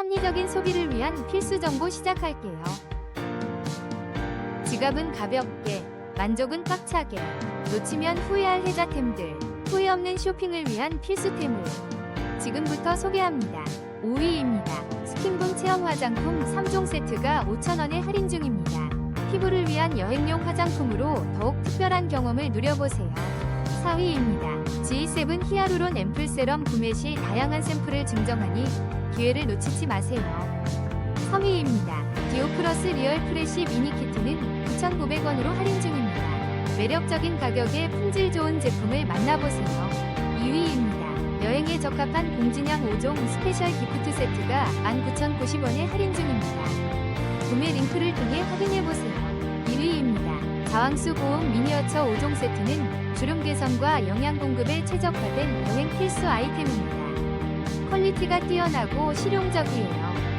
합리적인 소비를 위한 필수 정보 시작할게요. 지갑은 가볍게, 만족은 꽉차게, 놓치면 후회할 혜자템들, 후회 없는 쇼핑을 위한 필수템을 지금부터 소개합니다. 5위입니다. 스킨본 체험 화장품 3종 세트가 5,000원에 할인 중입니다. 피부를 위한 여행용 화장품으로 더욱 특별한 경험을 누려보세요. 4위입니다. G7 히아루론 앰플 세럼 구매 시 다양한 샘플을 증정하니 기회를 놓치지 마세요. 3위입니다. 디오플러스 리얼 프레시 미니 키트는 9,900원으로 할인 중입니다. 매력적인 가격에 품질 좋은 제품을 만나보세요. 2위입니다. 여행에 적합한 공진양 5종 스페셜 기프트 세트가 19,090원에 할인 중입니다. 구매 링크를 통해 확인해보세요. 1위입니다. 자왕수 고온 미니어처 5종 세트는 주름 개선과 영양 공급에 최적화된 여행 필수 아이템입니다. 퀄리티가 뛰어나고 실용적이에요.